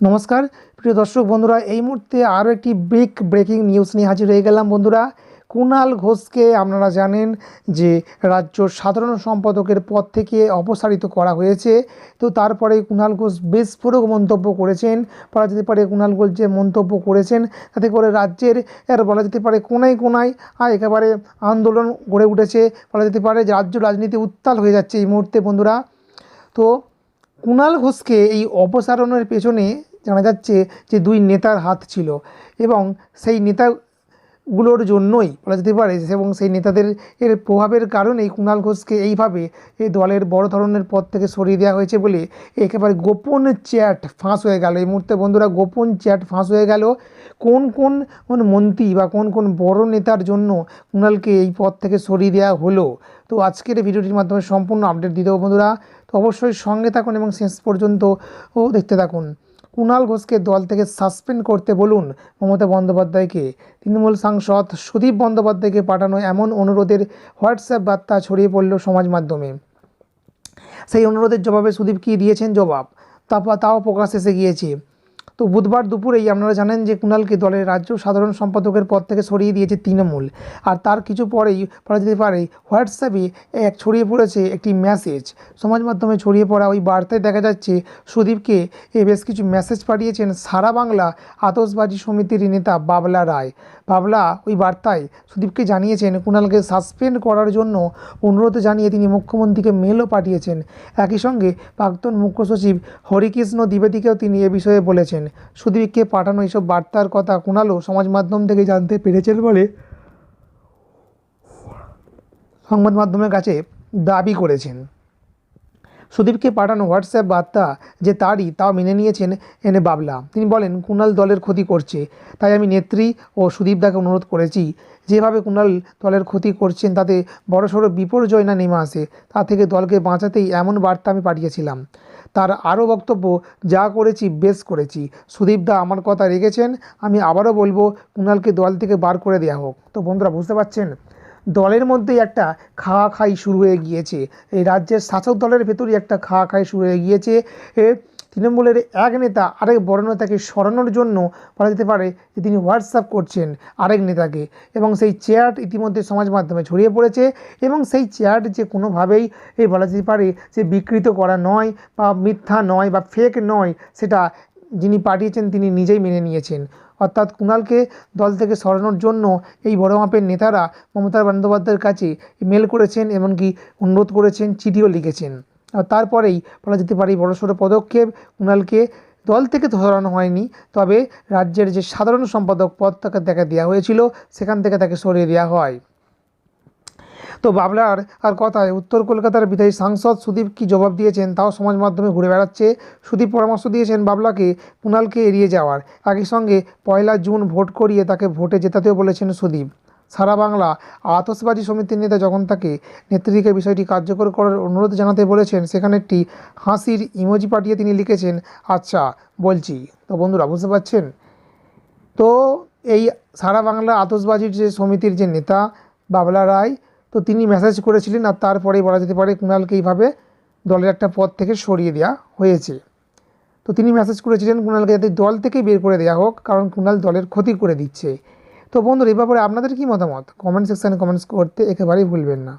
নমস্কার। প্রিয় দর্শক বন্ধুরা, এই মুহূর্তে আরও একটি বিগ ব্রেকিং নিউজ নিয়ে হাজির হয়ে গেলাম বন্ধুরা। কুণাল ঘোষকে আপনারা জানেন যে রাজ্য সাধারণ সম্পাদকের পদ থেকে অপসারিত করা হয়েছে। তো তারপরে কুণাল ঘোষ বিস্ফোরক মন্তব্য করেছেন, বলা যেতে পারে কুণাল ঘোষ যে মন্তব্য করেছেন, তাতে করে রাজ্যের বলা যেতে পারে কোনায় কোনায় আর একেবারে আন্দোলন গড়ে উঠেছে। বলা যেতে পারে রাজ্য রাজনীতি উত্তাল হয়ে যাচ্ছে এই মুহূর্তে বন্ধুরা। তো কুণাল ঘোষকে এই অপসারণের পেছনে জানা যাচ্ছে যে দুই নেতার হাত ছিল এবং সেই নেতাগুলোর জন্যই বলা যেতে পারে এবং সেই নেতাদের এর প্রভাবের কারণেই কুণাল ঘোষকে এইভাবে এই দলের বড় ধরনের পদ থেকে সরিয়ে দেওয়া হয়েছে বলে একেবারে গোপন চ্যাট ফাঁস হয়ে গেল। এই মুহূর্তে বন্ধুরা গোপন চ্যাট ফাঁস হয়ে গেল। কোন কোন মন্ত্রী বা কোন কোন বড় নেতার জন্য কুণালকে এই পদ থেকে সরিয়ে দেওয়া হলো? তো আজকের ভিডিওটির মাধ্যমে সম্পূর্ণ আপডেট দেবো বন্ধুরা। অবশ্যই সঙ্গে থাকুন এবং শেষ পর্যন্ত ও দেখতে থাকুন। কুণাল ঘোষকে দল থেকে সাসপেন্ড করতে বলুন মমতা বন্দ্যোপাধ্যায়কে। তৃণমূল সাংসদ সুদীপ বন্দ্যোপাধ্যায়কে পাঠানো এমন অনুরোধের হোয়াটসঅ্যাপ বার্তা ছড়িয়ে পড়ল সমাজ মাধ্যমে। সেই অনুরোধের জবাবে সুদীপ কি দিয়েছেন জবাব? তাও প্রকাশ এসে গিয়েছে। তো বুধবার দুপুরেই আপনারা জানেন যে কুণালকে দলের রাজ্য সাধারণ সম্পাদকের পদ থেকে সরিয়ে দিয়েছে তৃণমূল। আর তার কিছু পরেই বলা যেতে পারে, হোয়াটসঅ্যাপে এক ছড়িয়ে পড়েছে একটি মেসেজ। সমাজ মাধ্যমে ছড়িয়ে পড়া ওই বার্তায় দেখা যাচ্ছে, সুদীপকে এ বেশ কিছু মেসেজ পাঠিয়েছেন সারা বাংলা আতসবাজি সমিতির নেতা বাবলা রায়। বাবলা ওই বার্তায় সুদীপকে জানিয়েছেন, কুণালকে সাসপেন্ড করার জন্য অনুরোধ জানিয়ে তিনি মুখ্যমন্ত্রীকে মেলও পাঠিয়েছেন। একই সঙ্গে প্রাক্তন মুখ্য সচিব হরিকৃষ্ণ দ্বিবেদীকেও তিনি এ বিষয়ে বলেছেন। সুদীপকে পাঠানো এইসব বার্তার কথা কুণালও সমাজ মাধ্যম থেকে জানতে পেরেছেন বলে সংবাদ মাধ্যমের কাছে দাবি করেছেন। সুদীপকে পাঠানো হোয়াটসঅ্যাপ বার্তা যে তারই, তাও মেনে নিয়েছেন এনে বাবলা। তিনি বলেন কুণাল দলের ক্ষতি করছে, তাই আমি নেত্রী ও সুদীপদাকে অনুরোধ করেছি। যেভাবে কুণাল দলের ক্ষতি করছেন, তাতে বড়সড় বিপর্যয় না নেমে আসে, তা থেকে দলকে বাঁচাতেই এমন বার্তা আমি পাঠিয়েছিলাম। তার আরও বক্তব্য, যা করেছি, বেশ করেছি। সুদীপদা আমার কথা রেখেছেন, আমি আবারও বলব কুণালকে দল থেকে বার করে দেওয়া হোক। তো বন্ধুরা, বুঝতে পারছেন? দলের মধ্যেই একটা খাওয়া খাই শুরু হয়ে গিয়েছে। এই রাজ্যের শাসক দলের ভেতরই একটা খাওয়া খাই শুরু হয়ে গিয়েছে। তৃণমূলের এক নেতা আরেক বড় নেতাকে সরানোর জন্য বলা যেতে পারে যে তিনি হোয়াটসঅ্যাপ করছেন আরেক নেতাকে এবং সেই চেয়ার ইতিমধ্যে সমাজ মাধ্যমে ছড়িয়ে পড়েছে এবং সেই চেয়ার যে কোনোভাবেই এই বলা যেতে পারে যে বিকৃত করা নয় বা মিথ্যা নয় বা ফেক নয়, সেটা যিনি পাঠিয়েছেন তিনি নিজেই মেনে নিয়েছেন। অর্থাৎ কুণালকে দল থেকে সরানোর জন্য এই বড় মাপের নেতারা মমতা বন্দ্যোপাধ্যায়ের কাছে মেল করেছেন এমনকি অনুরোধ করেছেন, চিঠিও লিখেছেন। তারপরেই বলা যেতে পারে বড়সড় পদক্ষেপ কুণালকে দল থেকে সরানো হয়নি, তবে রাজ্যের যে সাধারণ সম্পাদক পদ তাকে দেখা দেওয়া হয়েছিল, সেখান থেকে তাকে সরিয়ে দেওয়া হয়। তো বাবলার আর কথায় উত্তর কলকাতার বিধায়ী সাংসদ সুদীপ কি জবাব দিয়েছেন তাও সমাজ মাধ্যমে ঘুরে বেড়াচ্ছে। সুদীপ পরামর্শ দিয়েছেন বাবলাকে কুণালকে এড়িয়ে যাওয়ার। একই সঙ্গে পয়লা জুন ভোট করিয়ে তাকে ভোটে জেতাতেও বলেছেন সুদীপ। সারা বাংলা আতসবাজি সমিতির নেতা যখন তাকে নেত্রীকে বিষয়টি কার্যকর করার অনুরোধ জানাতে বলেছেন। সেখানে একটি হাসির ইমোজি পাঠিয়ে তিনি লিখেছেন আচ্ছা বলছি। তো বন্ধুরা, বুঝতে পারছেন? তো এই সারা বাংলা আতসবাজির যে সমিতির যে নেতা বাবলা রায় তো তিনি মেসেজ করেছিলেন আর তারপরেই বলা যেতে পারে কুণালকে এইভাবে দলের একটা পদ থেকে সরিয়ে দেওয়া হয়েছে। তো তিনি মেসেজ করেছিলেন কুণালকে যাতে দল থেকে বের করে দেওয়া হোক, কারণ কুণাল দলের ক্ষতি করে দিচ্ছে। তো বন্ধুরা, এ ব্যাপারে আপনাদের কী মতামত? কমেন্ট সেকশানে কমেন্টস করতে একেবারেই ভুলবেন না।